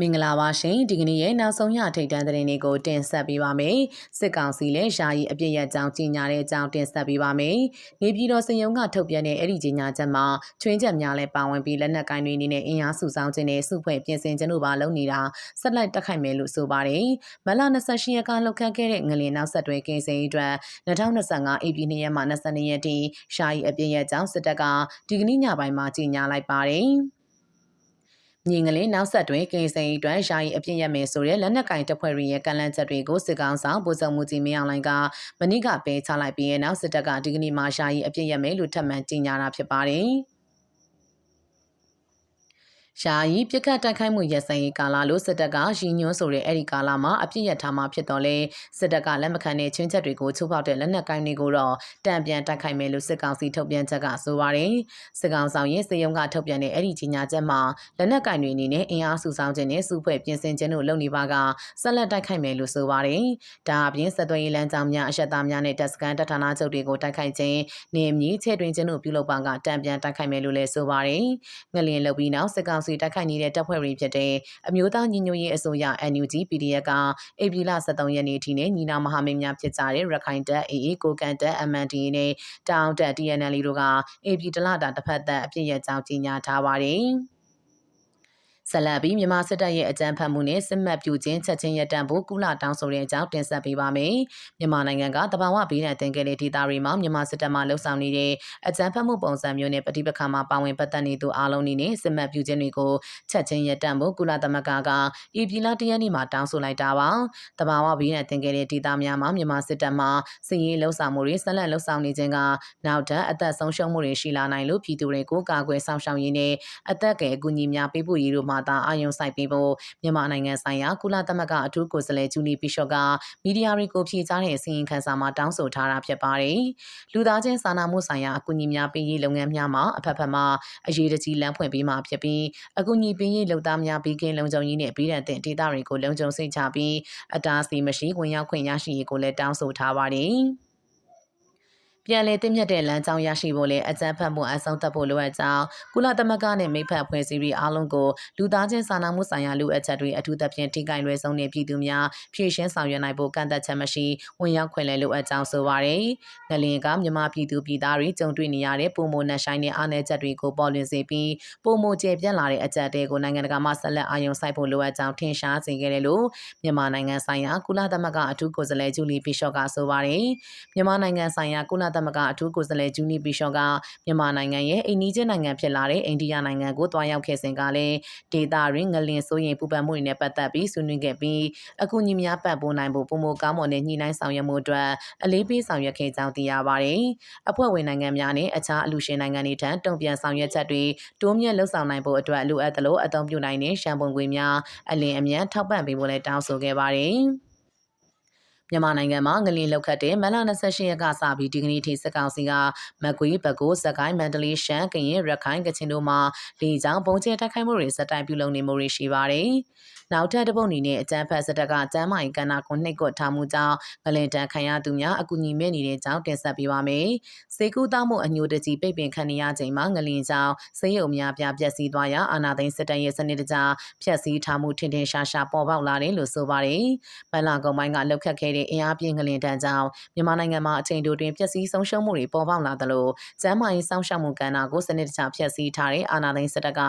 မင်္ဂလာပါရှင်ဒီကနေ့ရဲ့နောက်ဆုံးရထိတ်တန်းသတင်းတွေကိုတင်ဆက်ပေးပါမယ်စစ်ကောင်စီလည်းယာယီအပြစ်ရကြောင်းကြီးညာတဲ့အကြောင်းတင်ဆက်ပေးပါမယ်နေပြည်တော်စရုံကထုတ်ပြန်တဲ့အဲ့ဒီကြီးညာချက်မှာချွင်းချက်များလည်းပါဝင်ပြီးလက်နက်ကိုင်းတွေအနေနဲ့အင်အားစုဆောင်ခြင်းနဲ့စုဖွဲ့ပြင်ဆင်ခြင်းတို့ပါလုပ်နေတာဆက်လက်တက်ခိုက်မယ်လို့ဆိုပါတယ်မလ28ရက်ကလောက်ခတ်ခဲ့တဲ့ငလင်နောက်ဆက်တွဲကင်းစင်အတွက်2025 AP 2ရက်မှ22ရက်ထိယာယီအပြစ်ရကြောင်းစစ်တပ်ကဒီကနေ့ညပိုင်းမှာကြီးညာလိုက်ပါတယ် မြင်းကလေးနောက်ဆက်တွင်ကင်စိန်အတွက်ယာယီအပြစ်ရမယ်ဆိုတဲ့လက်နက်ကင်တပ်ဖွဲ့တွေရဲ့ကန့်လန့်ချက်တွေကိုစစ်ကောင်ဆောင်ပို့ဆောင်မှုကြီးမင်းအောင်လိုင်ကမနေ့ကပေးချလိုက်ပြီးနောက်စစ်တပ်ကဒီကနေ့မှယာယီအပြစ်ရမယ်လို့ထပ်မံကြေညာတာဖြစ်ပါတယ်။ ရှားရီပြစ်ခတ်တိုက်ခိုက်မှုရက်စံရေးကာလလို့စစ်တပ်ကရည်ညွှန်းဆိုတဲ့အဲ့ဒီကာလမှာအပြစ်ရထားမှာဖြစ်တော့လေစစ်တပ်ကလက်မခံတဲ့ချင်းချက်တွေကိုချိုးဖောက်တဲ့လက်နက်ကိုင်းတွေကိုတော့တံပြန်တိုက်ခိုက်မယ်လို့စစ်ကောင်စီထုတ်ပြန်ချက်ကဆိုပါတယ်စစ်ကောင်ဆောင်ရဲ့စေယုံကထုတ်ပြန်တဲ့အဲ့ဒီကြီးညာချက်မှာလက်နက်ကိုင်းတွေအနေနဲ့အင်အားစုဆောင်ခြင်းနဲ့စုဖွဲ့ပြင်ဆင်ခြင်းတို့လုပ်နေပါကဆက်လက်တိုက်ခိုက်မယ်လို့ဆိုပါတယ်ဒါအပြင်စစ်သွေးလမ်းကြောင်းများအရှက်သားများနဲ့တပ်စခန်းတပ်ဌာနချုပ်တွေကိုတိုက်ခိုက်ခြင်းနေမြင့်ချဲ့တွင်ခြင်းတို့ပြုလုပ်ပါကတံပြန်တိုက်ခိုက်မယ်လို့လည်းဆိုပါတယ်ငလျင်လုပ်ပြီးနောက်စစ်ကောင်စီတိုက်ခိုက်နေတဲ့တပ်ဖွဲ့တွေဖြစ်တဲ့အမျိုးသားညီညွတ်ရေးအစိုးရ NUG PDF ကဧပြီလ23ရက်နေ့ထိနဲ့ညီနာမဟာမိတ်များဖြစ်ကြတဲ့ရခိုင်တပ် AA ကိုကန်တပ် MNDA နဲ့တောင်တပ် TNL တို့ကဧပြီတလတာတစ်ဖက်သက်အပြည့်ရဲ့ကြောင်းကြီးညာထားပါတယ်။ ဆက်လက်ပြီးမြန်မာစစ်တပ်ရဲ့အကြမ်းဖက်မှုနဲ့စစ်မှတ်ပြုခြင်းချက်ချင်းရပ်တန့်ဖို့ကုလတောင်းဆိုတဲ့အကြောင်းတင်ဆက်ပေးပါမယ်။မြန်မာနိုင်ငံကတဘာဝဘေးဒဏ်တင်ခဲ့တဲ့ဒေသတွေမှာမြန်မာစစ်တပ်မှလှုပ်ဆောင်နေတဲ့အကြမ်းဖက်မှုပုံစံမျိုးနဲ့ပဋိပက္ခမှာပါဝင်ပတ်သက်နေသူအလုံးအနေနဲ့စစ်မှတ်ပြုခြင်းတွေကိုချက်ချင်းရပ်တန့်ဖို့ကုလသမဂ္ဂကဤပြည်လာတရနေ့မှာတောင်းဆိုလိုက်တာပါ။တဘာဝဘေးဒဏ်တင်ခဲ့တဲ့ဒေသများမှာမြန်မာစစ်တပ်မှစစ်ရေးလှုပ်ဆောင်မှုတွေဆက်လက်လှုပ်ဆောင်နေခြင်းကနောက်ထပ်အသက်ဆုံးရှုံးမှုတွေရှိလာနိုင်လို့ပြည်သူတွေကိုကာကွယ်ဆောင်ရှောက်ရေးနဲ့အသက်ကယ်အကူအညီများပေးဖို့ရေးတို့မှာသာအာရုံစိုက်ပေးဖို့မြန်မာနိုင်ငံဆိုင်ရာကုလသမဂ္ဂအထူးကိုယ်စားလှယ်ဂျူလီဘီရှော့ကမီဒီယာတွေကိုဖြေကြားတဲ့အစီရင်ခံစာမှာတောင်းဆိုထားတာဖြစ်ပါတယ်။လူသားချင်းစာနာမှုဆိုင်ရာအကူအညီများပေးရေးလုပ်ငန်းများမှာအဖက်ဖက်မှအရေးတကြီးလမ်းဖွင့်ပေးမှာဖြစ်ပြီးအကူအညီပေးရေးလုပ်သားများပြီးကင်းလုံခြုံရေးနဲ့ပြည်ထန်တဲ့ဒေသတွေကိုလုံခြုံစိတ်ချပြီးအတားအဆီးမရှိဝင်ရောက်ခွင့်ရရှိရေးကိုလည်းတောင်းဆိုထားပါတယ်။ ပြန်လည်တင်မြတ်တဲ့လမ်းကြောင်းရရှိဖို့လည်းအကြမ်းဖက်မှုအဆုံးသတ်ဖို့လိုအပ်ကြောင်းကုလသမဂ္ဂနဲ့မိဖက်ဖွဲ့စည်းပြီးအားလုံးကိုလူသားချင်းစာနာမှုဆိုင်ရာလူအပ်ချက်တွေအထူးသဖြင့်ထိကိုင်လွယ်ဆုံးတဲ့ပြည်သူများဖြည့်ရှင်းဆောင်ရွက်နိုင်ဖို့ကန့်သက်ချက်မရှိဝင်ရောက်ခွင့်လည်းလိုအပ်ကြောင်းဆိုပါရယ်။ငလင်ကမြန်မာပြည်သူပြည်သားတွေကြုံတွေ့နေရတဲ့ပုံမနှက်ဆိုင်တဲ့အားနည်းချက်တွေကိုပေါ်လွင်စေပြီးပုံမကျေပြန့်လာတဲ့အကြက်တွေကိုနိုင်ငံတကာမှဆက်လက်အာရုံစိုက်ဖို့လိုအပ်ကြောင်းထင်ရှားစေခဲ့တယ်လို့မြန်မာနိုင်ငံဆိုင်ရာကုလသမဂ္ဂအထူးကိုယ်စားလှယ်ဂျူလီဘီရှော့ကဆိုပါရယ်။မြန်မာနိုင်ငံဆိုင်ရာကုလသမဂ္ဂအထူးကိုယ်စားလှယ်ဂျူနီဘီရှော့ကမြန်မာနိုင်ငံရဲ့အိန္ဒိယနိုင်ငံဖြစ်လာတဲ့အိန္ဒိယနိုင်ငံကိုတွားရောက်ခဲ့စဉ်ကလည်းဒေတာရင်းငလင်ဆိုရင်ပူပန်မှုတွေနဲ့ပတ်သက်ပြီးဆွေးနွေးခဲ့ပြီးအကူအညီများပံ့ပိုးနိုင်ဖို့ပုံမကောင်းမွန်တဲ့ညှိနှိုင်းဆောင်ရွက်မှုအတွက်အလေးပေးဆောင်ရွက်ခဲ့ကြောင်းသိရပါတယ်။အဖွဲ့ဝင်နိုင်ငံများနဲ့အခြားအလူရှင်နိုင်ငံတွေထံတုံ့ပြန်ဆောင်ရွက်ချက်တွေတိုးမြင့်လှုပ်ဆောင်နိုင်ဖို့အတွက်လိုအပ်သလိုအသုံးပြုနိုင်တဲ့ရှမ်းပုံငွေများအလင်းအမြန်ထောက်ပံ့ပေးဖို့လည်းတောင်းဆိုခဲ့ပါတယ်။ မြန်မာနိုင်ငံမှာငလင်လောက်ခတ်တဲ့မလ28ရက်ကစပြီးဒီကနေ့ထိစစ်ကောင်စီကမကွေးဘကိုးစကိုင်းမန္တလေးရှမ်းကရင်ရခိုင်ကချင်တို့မှာလေကြောင်းပုံကျဲတိုက်ခိုက်မှုတွေစတိုင်ပြုလုပ်နေမှုတွေရှိပါတယ်။နောက်ထပ်တစ်ပုတ်အနေနဲ့အကြမ်းဖက်စစ်တပ်ကကျမ်းမာရေးကဏ္ဍကိုနှိပ်ကွပ်ထားမှုကြောင့်ငလင်တန်ခံရသူများအကူအညီမဲ့နေတဲ့ကြောင်းတင်ဆက်ပေးပါမယ်။စေကူတောက်မှုအညိုတကြီးပိတ်ပင်ခံရချိန်မှာငလင်ကြောင့်ဆေးရုံများပြပျက်စီးသွားရာအာနာသိန်းစစ်တပ်ရဲ့စနစ်တကျဖျက်ဆီးထားမှုထင်ထင်ရှားရှားပေါ်ပေါက်လာတယ်လို့ဆိုပါတယ်။မလကုံပိုင်းကလှုပ်ခတ်ခဲ့တဲ့အင်အားပြင်းငလင်တန်ကြောင့်မြန်မာနိုင်ငံမှာအချိန်တိုတွင်ပျက်စီးဆုံးရှုံးမှုတွေပေါ်ပေါက်လာသလိုကျမ်းမာရေးစောင့်ရှောက်မှုကဏ္ဍကိုစနစ်တကျဖျက်ဆီးထားတဲ့အာနာသိန်းစစ်တပ်က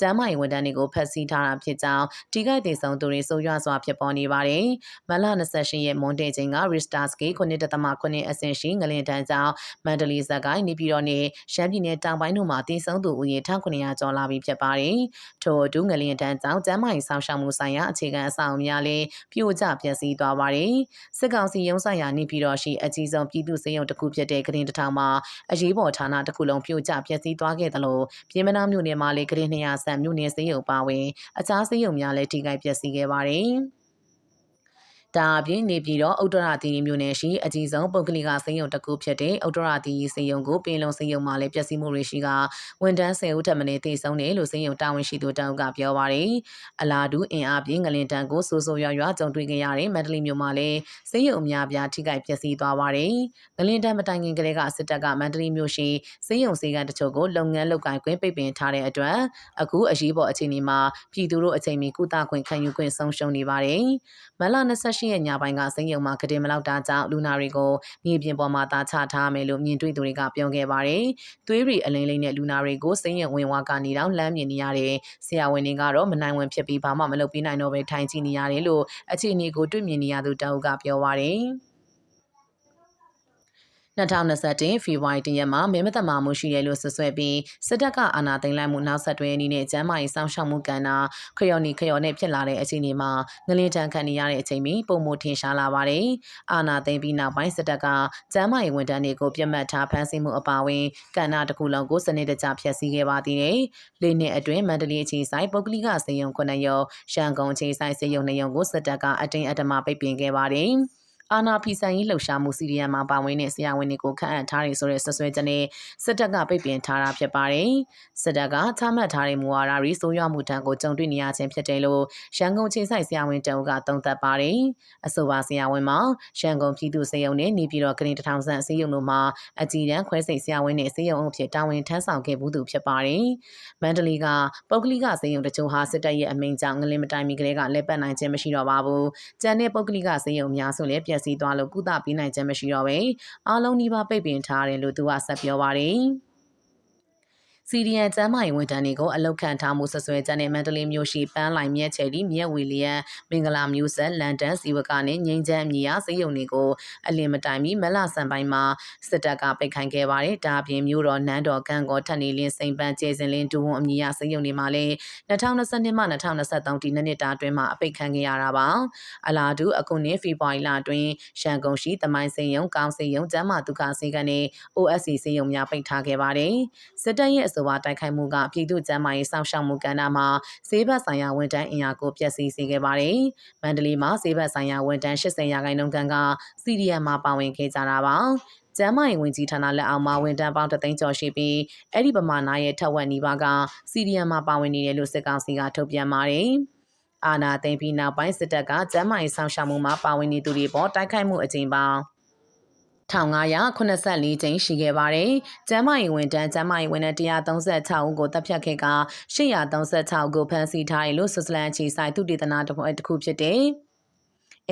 ကျမ်းမာရေးဝန်ထမ်းတွေကိုဖျက်ဆီးထားတာဖြစ်ကြောင်းဒီကတည်ဆုံသူတွေဆိုရွစွာဖြစ်ပေါ်နေပါတယ်။မလ28ရက်မွန်တေချိန်က Richter scale 9.9အဆင့်ရှိငလင်တန်းကြောင့်မန္တလေးဇက်ကိုင်းနေပြည်တော်နဲ့ရှမ်းပြည်နယ်တောင်ပိုင်းတို့မှာတည်ဆုံသူဦးရေ1900ကျော်လာပြီဖြစ်ပါတယ်။ထို့အတူငလင်တန်းကြောင့်ကျန်းမာရေးဆောင်ရှောက်မှုဆိုင်ရာအခြေခံအဆောက်အဦများလည်းပြိုကျပျက်စီးသွားပါတယ်။စစ်ကောင်စီရုံးဆိုင်ရာနေပြည်တော်ရှိအကြီးဆုံးပြည်သူ့စေယုံတစ်ခုဖြစ်တဲ့ကရင်တထောင်မှာအရေးပေါ်ဌာနတစ်ခုလုံးပြိုကျပျက်စီးသွားခဲ့သလိုပြည်မနာမြို့နယ်မှာလည်းကရင်200ဆန့်မြို့နယ်စေယုံပါဝင်အခြားစေယုံများလည်းထိခိုက်ပျက်စီးခဲ့ပါတယ်။ ဒါအပြင်နေပြည်တော်ဥတ္တရတီမြို့နယ်ရှိအကြီးဆုံးပုဂ္ဂလိကစေယုံတစ်ခုဖြစ်တဲ့ဥတ္တရတီစေယုံကိုပင်လုံစေယုံမှာလည်းပျက်စီးမှုတွေရှိကဝန်ထမ်း10ဦးထပ်မံတေဆုံးတယ်လို့စေယုံတာဝန်ရှိသူတောက်ကပြောပါရယ်အလားတူအင်အားပြင်းငလင်တန်ကိုစိုးစိုးရွားရွားကြုံတွေ့ခဲ့ရတဲ့မန္တလေးမြို့မှာလည်းစေယုံအများပြားထိခိုက်ပျက်စီးသွားပါရယ်ငလင်တန်မတိုင်ခင်ကလေးကစစ်တပ်ကမန္တလေးမြို့ရှိစေယုံစေကတချို့ကိုလုပ်ငန်းလုပ်ကိုင်ခွင့်ပိတ်ပင်ထားတဲ့အတွက်အခုအရေးပေါ်အခြေအနေမှာပြည်သူတို့အချိန်မီကုသခွင့်ခံယူခွင့်ဆုံးရှုံးနေပါတယ်မလ28ရက်ညပိုင်းကစိန်ယုံမှာကတင်မလောက်တာကြောင့်လူနာတွေကိုမြေပြင်ပေါ်မှာတာချထားမယ်လို့မြင်တွေ့သူတွေကပြောခဲ့ပါတယ်။သွေးရီအလိမ့်လိမ့်နဲ့လူနာတွေကိုစိန်ယုံဝင်ဝါကနေတော့လမ်းမြင်နေရတယ်။ဆရာဝန်တွေကတော့မနိုင်ဝင်ဖြစ်ပြီးဘာမှမလုပ်ပြနိုင်တော့ပဲထိုင်ကြည့်နေရတယ်လို့အခြေအနေကိုတွေ့မြင်နေရသူတောက်ကပြောပါတယ်။ 2021ဖေဖော်ဝါရီလရက်မှာမင်းမသက်မာမှုရှိတယ်လို့ဆွဆွဲပြီးစစ်တပ်ကအာဏာသိမ်းလိုက်မှုနောက်ဆက်တွဲအနေနဲ့ကျန်းမာရေးစောင့်ရှောက်မှုကဏ္ဍခရော်နီခရော်နဲ့ဖြစ်လာတဲ့အခြေအနေမှာငလင်းတန်းခံနေရတဲ့အချိန်မှာပုံမထင်ရှားလာပါတယ်။အာဏာသိမ်းပြီးနောက်ပိုင်းစစ်တပ်ကကျန်းမာရေးဝန်ထမ်းတွေကိုပြတ်မှတ်ထားဖမ်းဆီးမှုအပါအဝင်ကဏ္ဍတစ်ခုလုံးကိုစနစ်တကျဖျက်ဆီးခဲ့ပါသေးတယ်။လေးနှစ်အတွင်းမန္တလေးအခြေဆိုင်ပုဂ္ဂလိကစေယုံ9ရုံရန်ကုန်အခြေဆိုင်စေယုံ2ရုံကိုစစ်တပ်ကအတင်းအဓမ္မပိတ်ပင်ခဲ့ပါတယ်။ အာနာဖီဆိုင်ရေးလှုပ်ရှားမှုစီရီယံမှာပါဝင်တဲ့ဆရာဝန်တွေကိုခန့်အပ်ထားတယ်ဆိုတဲ့ဆွဆွဲချက်နဲ့စစ်တပ်ကပိတ်ပင်ထားတာဖြစ်ပါတယ်။စစ်တပ်ကချမှတ်ထားတဲ့မူဝါဒတွေစိုးရွားမှုတန်းကိုကြုံတွေ့နေရခြင်းဖြစ်တယ်လို့ရန်ကုန်ချင်းဆိုင်ဆရာဝန်တအုပ်ကသုံးသပ်ပါတယ်။အဆိုပါဆရာဝန်မှာရန်ကုန်ပြည်သူ့စေယုံနဲ့နေပြည်တော်ကရင်တထောင်ဆန့်စေယုံတို့မှာအကြည်တန်းခွဲစိတ်ဆရာဝန်နဲ့စေယုံအုပ်ဖြစ်တာဝန်ထမ်းဆောင်ခဲ့မှုသူဖြစ်ပါတယ်။မန္တလေးကပုဂ္ဂလိကစေယုံတချို့ဟာစစ်တပ်ရဲ့အမိန့်ကြောင့်ငလင်မတိုင်မီကလေးကလက်ပတ်နိုင်ခြင်းမရှိတော့ပါဘူး။ကျန်တဲ့ပုဂ္ဂလိကစေယုံများဆိုလည်းျက်စီးသွားလို့ကုသပေးနိုင်ခြင်းမရှိတော့ပဲအားလုံးနှိပါပိတ်ပင်ထားတယ်လို့သူကဆက်ပြောပါတယ်။ စီရီယန်ကျမ်းမာရေးဝန်ထမ်းတွေကိုအလောက်ခံထားမှုဆွဆွဲချက်နဲ့မန္တလေးမြို့ရှိပန်းလိုင်မြက်ချယ်ဒီမြက်ဝီလီယံမင်္ဂလာမျိုးဆက်လန်ဒန်စီဝကနဲ့ငိမ့်ချမ်းမြေရစေယုံတွေကိုအလင်းမတိုင်မီမလဆန်ပိုင်းမှာစစ်တပ်ကပိတ်ခိုင်းခဲ့ပါတယ်။ဒါအပြင်မြို့တော်နန်းတော်ကံကောထက်နေလင်းစိန်ပန်းကျဲစင်လင်းဒူဝွန်အမည်ရစေယုံတွေမှာလည်း2022မှ2023ဒီနှစ်နှစ်တာအတွင်းမှာအပိတ်ခံခဲ့ရတာပါ။အလားတူအခုနှစ်ဖေဖော်ဝါရီလအတွင်းရန်ကုန်ရှိတမိုင်းစေယုံကောင်းစေယုံကျမ်းမာဒုက္ခစေကနဲ့ OSC စေယုံများပိတ်ထားခဲ့ပါတယ်။စစ်တပ်ရဲ့ဆိုပါတိုက်ခိုက်မှုကပြည်သူ့ကျန်းမာရေးစောင့်ရှောက်မှုကဏ္ဍမှာဈေးဘက်ဆိုင်ရာဝန်ထမ်းအင်အားကိုပျက်စီးစေခဲ့ပါတယ်။မန္တလေးမှာဈေးဘက်ဆိုင်ရာဝန်ထမ်း80ရာခိုင်နှုန်းခန့်ကစီရီယံမှာပါဝင်ခဲ့ကြတာပါ။ကျမ်းမာရေးဝန်ကြီးဌာနလက်အောက်မှာဝန်ထမ်းပေါင်းတသိန်းကျော်ရှိပြီးအဲ့ဒီပမာဏရဲ့ထက်ဝက်နီးပါးကစီရီယံမှာပါဝင်နေတယ်လို့စစ်ကောင်စီကထုတ်ပြန်ပါတယ်။အာနာသိမ့်ပြီးနောက်ပိုင်းစစ်တပ်ကကျမ်းမာရေးဆောင်ရှာမှုမှာပါဝင်နေသူတွေပေါ်တိုက်ခိုက်မှုအကြိမ်ပေါင်း 1584ကျင်းရှိခဲ့ပါတယ်။ကျမ်းမာရေးဝန်ထမ်းကျမ်းမာရေးဝန်ထမ်း136ဦးကိုတပ်ဖြတ်ခဲ့က836ကိုဖမ်းဆီးထားတယ်လို့ဆွစ်ဇာလန်ခြေဆိုင်သုတေသနတစ်ခုဖြစ်တဲ့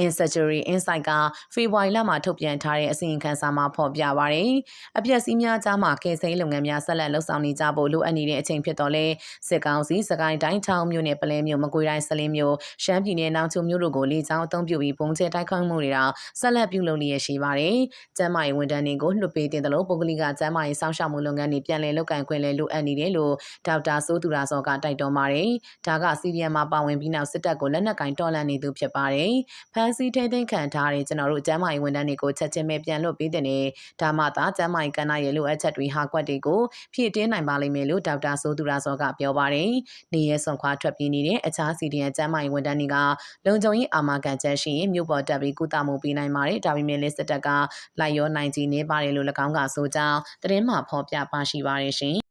Insurgery Insight ကဖေဖော်ဝါရီလမှာထုတ်ပြန်ထားတဲ့အစီရင်ခံစာမှာဖော်ပြပါရယ်အပျက်စီးများကြားမှာကယ်ဆယ်လုပ်ငန်းများဆက်လက်လှုပ်ဆောင်နေကြဖို့လိုအပ်နေတဲ့အချိန်ဖြစ်တော့လဲစစ်ကောင်စီစကိုင်းတိုင်းထောင်မြို့နယ်ပလဲမြို့မကွေးတိုင်းဆလင်းမြို့ရှမ်းပြည်နယ်နောင်ချုံမြို့တို့ကိုလေကြောင်းအုံပြုပြီးပုံကျဲတိုက်ခိုက်မှုတွေတော့ဆက်လက်ပြုလုပ်နေရရှိပါတယ်။ကျန်းမာရေးဝန်ထမ်းတွေကိုလွှတ်ပေးတင်တယ်လို့ပုဂ္ဂလိကကျန်းမာရေးစောင့်ရှောက်မှုလုပ်ငန်းတွေပြန်လည်လုပ်ကိုင်ခွင့်လည်းလိုအပ်နေတယ်လို့ဒေါက်တာစိုးသူရာစောကတိုက်တွန်းပါတယ်။ဒါကစီရီယံမှာပါဝင်ပြီးနောက်စစ်တပ်ကိုလက်နက်ကင်တော်လှန်နေသူဖြစ်ပါတယ်။ဖမ်းဆီးထိန်းသိမ်းခံထားတဲ့ကျွန်တော်တို့ကျန်းမာရေးဝန်ထမ်းတွေကိုချက်ချင်းပဲပြန်လွှတ်ပေးတဲ့နေဒါမှသာကျန်းမာရေးကဏ္ဍရဲ့လိုအပ်ချက်တွေဟာကွက်တွေကိုဖြည့်တင်းနိုင်ပါလိမ့်မယ်လို့ဒေါက်တာဆိုသူရာစောကပြောပါတယ်။နေရဲဆောင်ခွာထွက်ပြေးနေတဲ့အခြားစီဒီယန်ကျန်းမာရေးဝန်ထမ်းတွေကလုံခြုံရေးအာမခံချက်ရှိရင်မြို့ပေါ်တက်ပြီးကုသမှုပေးနိုင်ပါတယ်။ဒါပေမဲ့လည်းစစ်တပ်ကလိုက်ရောနိုင်ကြီးနေပါတယ်လို့၎င်းကဆိုကြောင်းသတင်းမှဖော်ပြပါရှိပါတယ်ရှင်